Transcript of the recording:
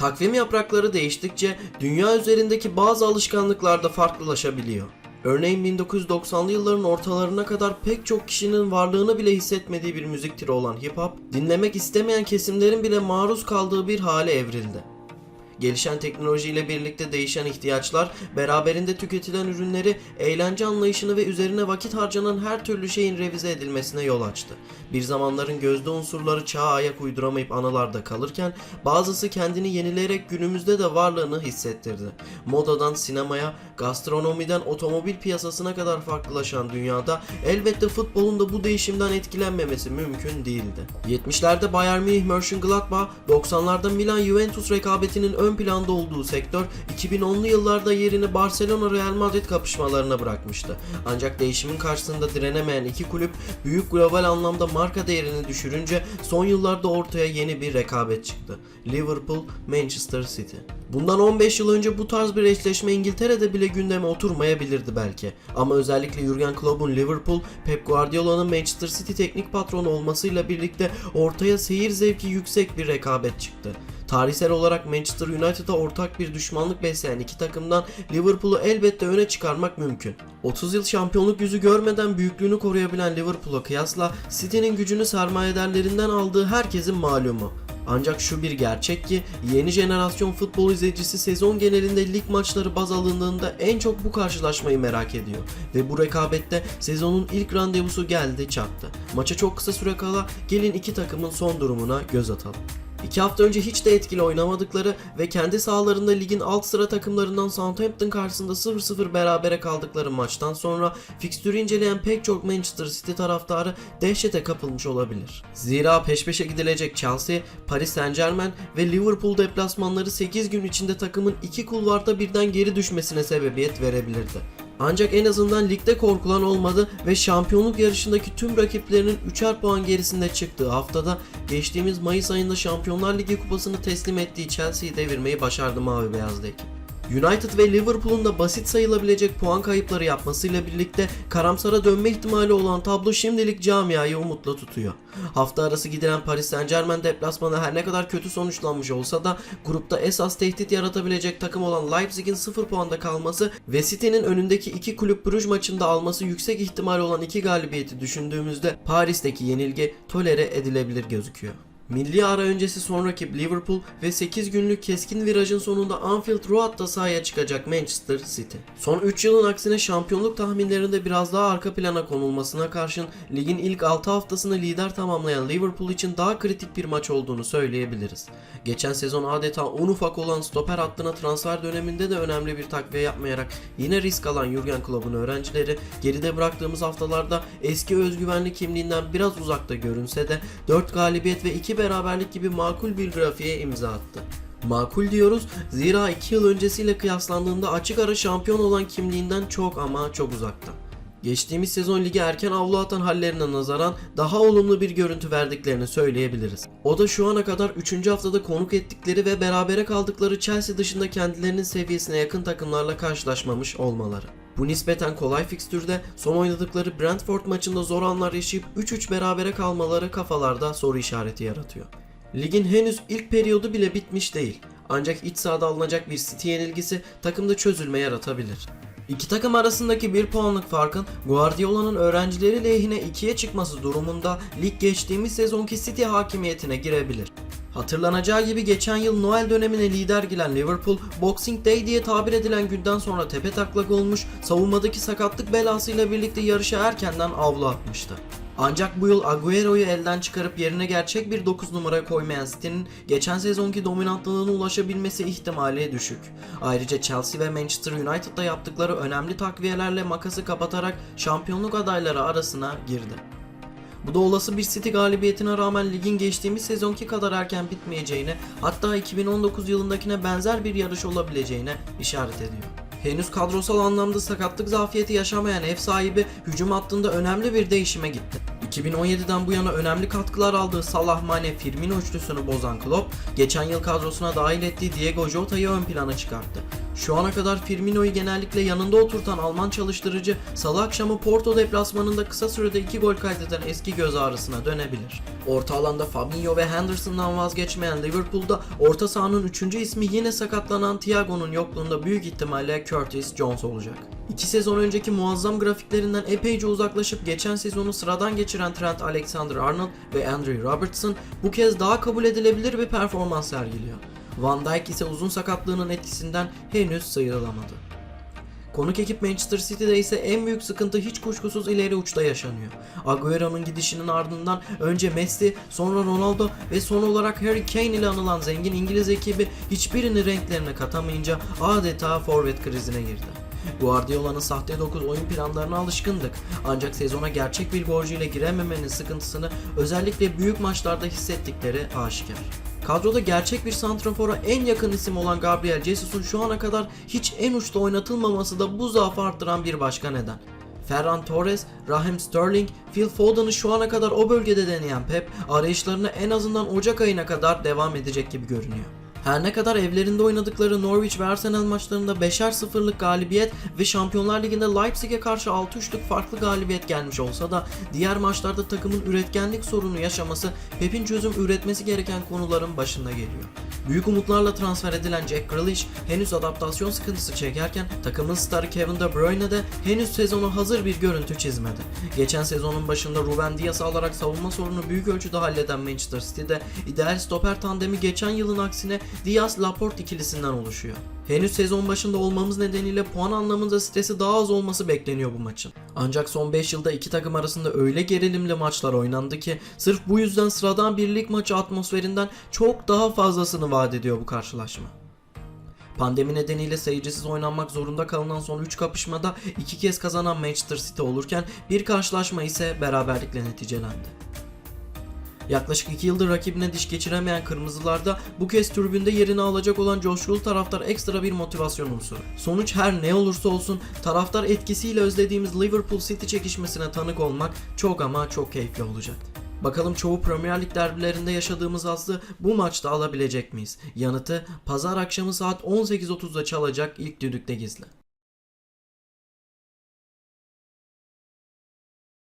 Takvim yaprakları değiştikçe dünya üzerindeki bazı alışkanlıklar da farklılaşabiliyor. Örneğin 1990'lı yılların ortalarına kadar pek çok kişinin varlığını bile hissetmediği bir müzik türü olan hip hop, dinlemek istemeyen kesimlerin bile maruz kaldığı bir hale evrildi. Gelişen teknolojiyle birlikte değişen ihtiyaçlar, beraberinde tüketilen ürünleri, eğlence anlayışını ve üzerine vakit harcanan her türlü şeyin revize edilmesine yol açtı. Bir zamanların gözde unsurları çağa ayak uyduramayıp anılarda kalırken, bazısı kendini yenileyerek günümüzde de varlığını hissettirdi. Modadan sinemaya, gastronomiden otomobil piyasasına kadar farklılaşan dünyada elbette futbolun da bu değişimden etkilenmemesi mümkün değildi. 70'lerde Bayern Münih Mönchengladbach, 90'larda Milan Juventus rekabetinin ön planda olduğu sektör 2010'lu yıllarda yerini Barcelona Real Madrid kapışmalarına bırakmıştı. Ancak değişimin karşısında direnemeyen iki kulüp büyük global anlamda marka değerini düşürünce son yıllarda ortaya yeni bir rekabet çıktı. Liverpool, Manchester City. Bundan 15 yıl önce bu tarz bir eşleşme İngiltere'de bile gündeme oturmayabilirdi belki. Ama özellikle Jurgen Klopp'un Liverpool, Pep Guardiola'nın Manchester City teknik patronu olmasıyla birlikte ortaya seyir zevki yüksek bir rekabet çıktı. Tarihsel olarak Manchester United'a ortak bir düşmanlık besleyen iki takımdan Liverpool'u elbette öne çıkarmak mümkün. 30 yıl şampiyonluk yüzü görmeden büyüklüğünü koruyabilen Liverpool'a kıyasla City'nin gücünü sermayedarlerinden aldığı herkesin malumu. Ancak şu bir gerçek ki yeni jenerasyon futbol izleyicisi sezon genelinde lig maçları baz alındığında en çok bu karşılaşmayı merak ediyor. Ve bu rekabette sezonun ilk randevusu geldi çattı. Maça çok kısa süre kala gelin iki takımın son durumuna göz atalım. İki hafta önce hiç de etkili oynamadıkları ve kendi sahalarında ligin alt sıra takımlarından Southampton karşısında 0-0 berabere kaldıkları maçtan sonra fikstürü inceleyen pek çok Manchester City taraftarı dehşete kapılmış olabilir. Zira peş peşe gidilecek Chelsea, Paris Saint Germain ve Liverpool deplasmanları 8 gün içinde takımın iki kulvarda birden geri düşmesine sebebiyet verebilirdi. Ancak en azından ligde korkulan olmadı ve şampiyonluk yarışındaki tüm rakiplerinin 3'er puan gerisinde çıktığı haftada geçtiğimiz Mayıs ayında Şampiyonlar Ligi kupasını teslim ettiği Chelsea'yi devirmeyi başardı mavi beyazlı ekip. United ve Liverpool'un da basit sayılabilecek puan kayıpları yapmasıyla birlikte karamsara dönme ihtimali olan tablo şimdilik camiayı umutla tutuyor. Hafta arası gidilen Paris Saint Germain deplasmanı her ne kadar kötü sonuçlanmış olsa da grupta esas tehdit yaratabilecek takım olan Leipzig'in 0 puanda kalması ve City'nin önündeki iki kulüp Bruges maçında alması yüksek ihtimal olan iki galibiyeti düşündüğümüzde Paris'teki yenilgi tolere edilebilir gözüküyor. Milli ara öncesi son rakip Liverpool ve 8 günlük keskin virajın sonunda Anfield Road'da sahaya çıkacak Manchester City. Son 3 yılın aksine şampiyonluk tahminlerinde biraz daha arka plana konulmasına karşın ligin ilk 6 haftasını lider tamamlayan Liverpool için daha kritik bir maç olduğunu söyleyebiliriz. Geçen sezon adeta un ufak olan stoper hattına transfer döneminde de önemli bir takviye yapmayarak yine risk alan Jurgen Klopp'un öğrencileri geride bıraktığımız haftalarda eski özgüvenli kimliğinden biraz uzakta görünse de 4 galibiyet ve 2 beraberlik gibi makul bir grafiğe imza attı. Makul diyoruz zira 2 yıl öncesiyle kıyaslandığında açık ara şampiyon olan kimliğinden çok ama çok uzakta. Geçtiğimiz sezon ligi erken avlu atan hallerine nazaran daha olumlu bir görüntü verdiklerini söyleyebiliriz. O da şu ana kadar 3. haftada konuk ettikleri ve berabere kaldıkları Chelsea dışında kendilerinin seviyesine yakın takımlarla karşılaşmamış olmaları. Bu nispeten kolay fikstürde son oynadıkları Brentford maçında zor anlar yaşayıp 3-3 berabere kalmaları kafalarda soru işareti yaratıyor. Ligin henüz ilk periyodu bile bitmiş değil. Ancak iç sahada alınacak bir City yenilgisi takımda çözülme yaratabilir. İki takım arasındaki bir puanlık farkın Guardiola'nın öğrencileri lehine ikiye çıkması durumunda lig geçtiğimiz sezonki City hakimiyetine girebilir. Hatırlanacağı gibi geçen yıl Noel dönemine lider giren Liverpool, Boxing Day diye tabir edilen günden sonra tepe taklak olmuş, savunmadaki sakatlık belasıyla birlikte yarışa erkenden avlu atmıştı. Ancak bu yıl Agüero'yu elden çıkarıp yerine gerçek bir 9 numara koymayan City'nin geçen sezonki dominantlığına ulaşabilmesi ihtimali düşük. Ayrıca Chelsea ve Manchester United'da yaptıkları önemli takviyelerle makası kapatarak şampiyonluk adayları arasına girdi. Bu da olası bir City galibiyetine rağmen ligin geçtiğimiz sezonki kadar erken bitmeyeceğine, hatta 2019 yılındakine benzer bir yarış olabileceğine işaret ediyor. Henüz kadrosal anlamda sakatlık zafiyeti yaşamayan ev sahibi hücum hattında önemli bir değişime gitti. 2017'den bu yana önemli katkılar aldığı Salah Mane Firmino üçlüsünü bozan Klopp, geçen yıl kadrosuna dahil ettiği Diego Jota'yı ön plana çıkarttı. Şu ana kadar Firmino'yu genellikle yanında oturtan Alman çalıştırıcı salı akşamı Porto deplasmanında kısa sürede 2 gol kaydeden eski göz ağrısına dönebilir. Orta alanda Fabinho ve Henderson'dan vazgeçmeyen Liverpool'da orta sahanın 3. ismi yine sakatlanan Thiago'nun yokluğunda büyük ihtimalle Curtis Jones olacak. İki sezon önceki muazzam grafiklerinden epeyce uzaklaşıp geçen sezonu sıradan geçiren Trent Alexander-Arnold ve Andrew Robertson bu kez daha kabul edilebilir bir performans sergiliyor. Van Dijk ise uzun sakatlığının etkisinden henüz sıyrılamadı. Konuk ekip Manchester City'de ise en büyük sıkıntı hiç kuşkusuz ileri uçta yaşanıyor. Agüero'nun gidişinin ardından önce Messi, sonra Ronaldo ve son olarak Harry Kane ile anılan zengin İngiliz ekibi hiçbirini renklerine katamayınca adeta forvet krizine girdi. Guardiola'nın sahte 9 oyun planlarına alışkındık. Ancak sezona gerçek bir golcüyle girememenin sıkıntısını özellikle büyük maçlarda hissettikleri aşikar. Kadroda gerçek bir santrafora en yakın isim olan Gabriel Jesus'un şu ana kadar hiç en uçta oynatılmaması da bu zaafı arttıran bir başka neden. Ferran Torres, Raheem Sterling, Phil Foden'ı şu ana kadar o bölgede deneyen Pep, arayışlarına en azından Ocak ayına kadar devam edecek gibi görünüyor. Her ne kadar evlerinde oynadıkları Norwich ve Arsenal maçlarında 5'er 0'lık galibiyet ve Şampiyonlar Ligi'nde Leipzig'e karşı 6-3'lük farklı galibiyet gelmiş olsa da diğer maçlarda takımın üretkenlik sorunu yaşaması Pep'in çözüm üretmesi gereken konuların başında geliyor. Büyük umutlarla transfer edilen Jack Grealish henüz adaptasyon sıkıntısı çekerken takımın starı Kevin De Bruyne de henüz sezonu hazır bir görüntü çizmedi. Geçen sezonun başında Ruben Dias'ı alarak savunma sorunu büyük ölçüde halleden Manchester City'de ideal stoper tandemi geçen yılın aksine Dias-Laporte ikilisinden oluşuyor. Henüz sezon başında olmamız nedeniyle puan anlamında stresi daha az olması bekleniyor bu maçın. Ancak son 5 yılda iki takım arasında öyle gerilimli maçlar oynandı ki sırf bu yüzden sıradan bir lig maçı atmosferinden çok daha fazlasını vaat ediyor bu karşılaşma. Pandemi nedeniyle seyircisiz oynanmak zorunda kalınan son 3 kapışmada 2 kez kazanan Manchester City olurken bir karşılaşma ise beraberlikle neticelendi. Yaklaşık 2 yıldır rakibine diş geçiremeyen Kırmızılarda bu kez tribünde yerini alacak olan coşkulu taraftar ekstra bir motivasyon unsuru. Sonuç her ne olursa olsun taraftar etkisiyle özlediğimiz Liverpool City çekişmesine tanık olmak çok ama çok keyifli olacak. Bakalım çoğu Premier Lig derbilerinde yaşadığımız hazzı bu maçta alabilecek miyiz? Yanıtı pazar akşamı saat 18.30'da çalacak ilk düdükte gizli.